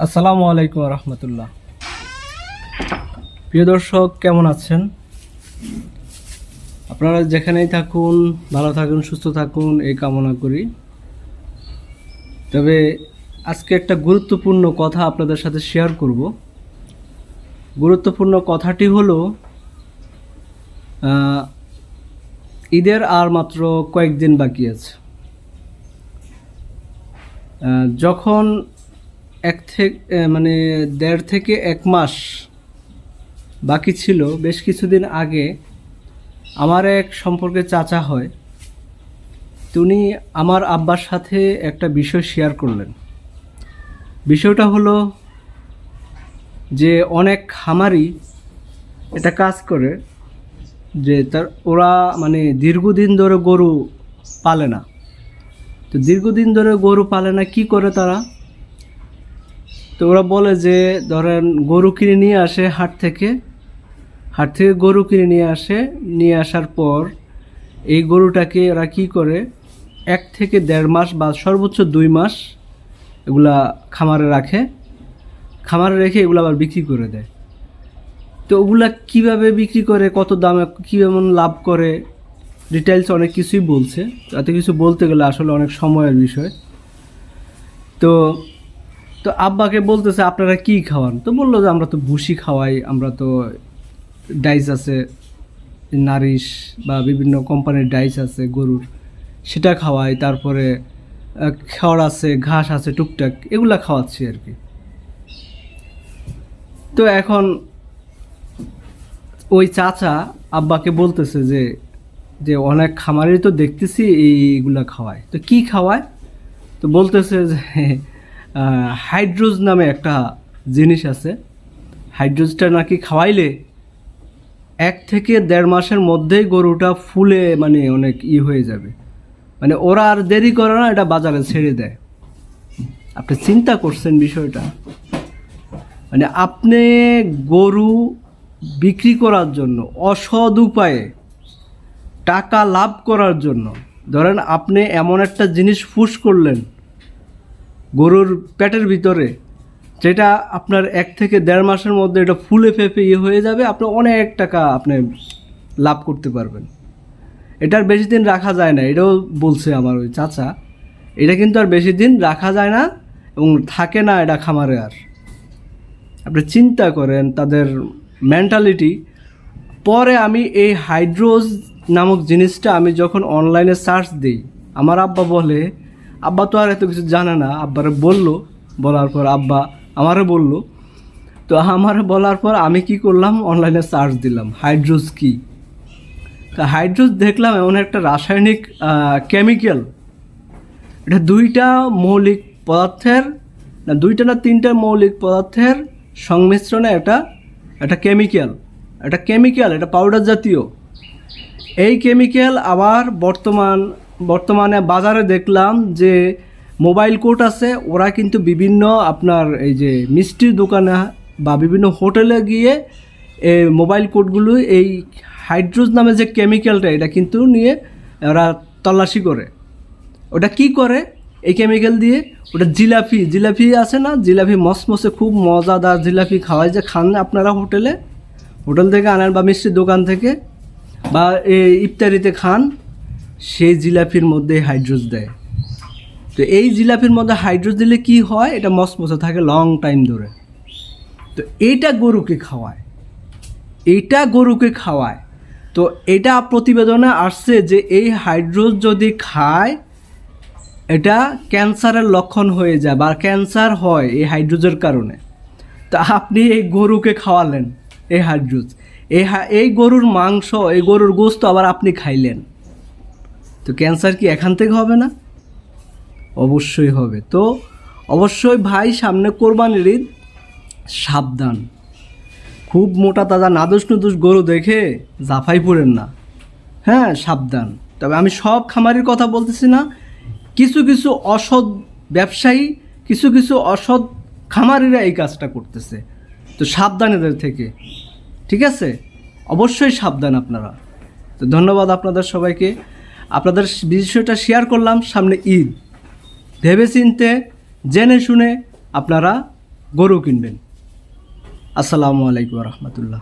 আসসালামু আলাইকুম রহমতুল্লাহ। প্রিয় দর্শক, কেমন আছেন? আপনারা যেখানেই থাকুন, ভালো থাকুন, সুস্থ থাকুন, এই কামনা করি। তবে আজকে একটা গুরুত্বপূর্ণ কথা আপনাদের সাথে শেয়ার করব। গুরুত্বপূর্ণ কথাটি হলো ঈদের আর মাত্র কয়েকদিন বাকি আছে। যখন এক থেকে মানে দেড় থেকে এক মাস বাকি ছিল। বেশ কিছুদিন আগে আমার এক সম্পর্কে চাচা হয়। তো উনি আমার আব্বার সাথে একটা বিষয় শেয়ার করলেন। বিষয়টা হলো যে অনেক খামারি এটা কাজ করে যে তার, ওরা মানে দীর্ঘদিন ধরে গরু পালে না। তো দীর্ঘদিন ধরে গরু পালে না, কি করে তারা? তো ওরা বলে যে, ধরেন গরু কিনে নিয়ে আসে হাট থেকে। হাট থেকে গরু কিনে নিয়ে আসে। নিয়ে আসার পর এই গরুটাকে ওরা কী করে? এক থেকে দেড় মাস বা সর্বোচ্চ দুই মাস এগুলা খামারে রাখে। খামারে রেখে এগুলো আবার বিক্রি করে দেয়। তো ওগুলা কীভাবে বিক্রি করে, কত দামে, কীভাবে লাভ করে ডিটেলস অনেক কিছুই বলছে। এত কিছু বলতে গেলে আসলে অনেক সময়ের বিষয়। তো তো আব্বাকে বলতেছে, আপনারা কি খাওয়ান? তো বলল যে, আমরা তো ভুসি খাওয়াই, আমরা তো ডাইস আছে, নারিশ বা বিভিন্ন কোম্পানির ডাইস আছে, গরুর, সেটা খাওয়াই, তারপরে খড় আছে, ঘাস আছে, টুকটাক, এগুলা খাওয়াচ্ছি আর কি। তো এখন ওই চাচা আব্বাকে বলতেছে যে যে অনেক খামারেই তো দেখতেছি, এইগুলা খাওয়ায়। তো কি খাওয়ায়? তো বলতেছে যে হাইড্রোজ নামে একটা জিনিস আছে। হাইড্রোজটা নাকি খাওয়াইলে এক থেকে দেড় মাসের মধ্যেই গরুটা ফুলে মানে অনেক ই হয়ে যাবে। মানে ওরা আর দেরি করে না, এটা বাজারে ছেড়ে দেয়। আপনি চিন্তা করছেন বিষয়টা? মানে আপনি গরু বিক্রি করার জন্য অসৎ উপায়ে টাকা লাভ করার জন্য, ধরেন আপনি এমন একটা জিনিস ফুস করলেন গরুর পেটের ভিতরে, যেটা আপনার এক থেকে দেড় মাসের মধ্যে এটা ফুলে ফেপে ইয়ে হয়ে যাবে, আপনি অনেক টাকা আপনি লাভ করতে পারবেন। এটার বেশি দিন রাখা যায় না, এটাও বলছে আমার ওই চাচা। এটা কিন্তু আর বেশি দিন রাখা যায় না এবং থাকে না এটা খামারে আর। আপনি চিন্তা করেন, তাদের মেন্টালিটি পরে আমি এই হাইড্রোজ নামক জিনিসটা আমি যখন অনলাইনে সার্চ দিই, আমার আব্বা বলে আব্বা তো আর এত কিছু জানে না। আব্বারে বলল, বলার পর আব্বা আমারে বলল। তো আমার বলার পর আমি কি করলাম? অনলাইনে সার্চ দিলাম হাইড্রোজ কি? তা হাইড্রোজ দেখলাম এমন একটা রাসায়নিক কেমিক্যাল এটা দুইটা মৌলিক পদার্থের, না দুইটা না তিনটা মৌলিক পদার্থের সংমিশ্রণে এটা একটা কেমিক্যাল এটা কেমিক্যাল এটা পাউডার জাতীয়। এই কেমিক্যাল আবার বর্তমান বর্তমানে বাজারে দেখলাম যে মোবাইল কোর্ট আছে, ওরা কিন্তু বিভিন্ন আপনার এই যে মিষ্টির দোকানে বা বিভিন্ন হোটেলে গিয়ে মোবাইল কোর্টগুলো এই হাইড্রোজ নামে যে কেমিক্যালটা, এটা কিন্তু নিয়ে ওরা তল্লাশি করে। ওটা কি করে? এই কেমিক্যাল দিয়ে ওটা জিলাপি জিলাপি আছে না? জিলাপি মসমসে খুব মজাদার জিলাপি খাওয়াই যে খান আপনারা হোটেলে? হোটেল থেকে আনেন বা মিষ্টির দোকান থেকে বা এই ইফতারিতে খান। সেই জিলাপির মধ্যে হাইড্রোজ দেয়। তো এই জিলাপির মধ্যে হাইড্রোজ দিলে কি হয়? এটা মসমসে থাকে লং টাইম ধরে। তো এইটা গরুকে খাওয়ায়। এইটা গরুকে খাওয়ায়। তো এটা প্রতিবেদনে আসছে যে এই হাইড্রোজ যদি খায়, এটা ক্যান্সারের লক্ষণ হয়ে যায় বা ক্যান্সার হয় এই হাইড্রোজের কারণে। তা আপনি এই গরুকে খাওয়ালেন, এই হাইড্রোজ এই এই গরুর মাংস, এই গরুর গোস্ত আবার আপনি খাইলেন। তো ক্যান্সার কি এখান থেকে হবে না? অবশ্যই হবে। তো অবশ্যই ভাই, সামনে কোরবানির ঈদ। সাবধান। খুব মোটা তাজা নাদুস নুদুস গরু দেখে জাফাই পড়েন না। হ্যাঁ সাবধান। তবে আমি সব খামারির কথা বলতেছি না। কিছু কিছু অসৎ ব্যবসায়ী, কিছু কিছু অসৎ খামারিরা এই কাজটা করতেছে। তো সাবধান এদের থেকে। ঠিক আছে? অবশ্যই সাবধান আপনারা। তো ধন্যবাদ আপনাদের সবাইকে। আপনাদের বিষয়টা শেয়ার করলাম সামনে ঈদ। ভেবে চিনতে জেনে শুনে আপনারা গরু কিনবেন। আসসালামু আলাইকুম রহমতুল্লাহ।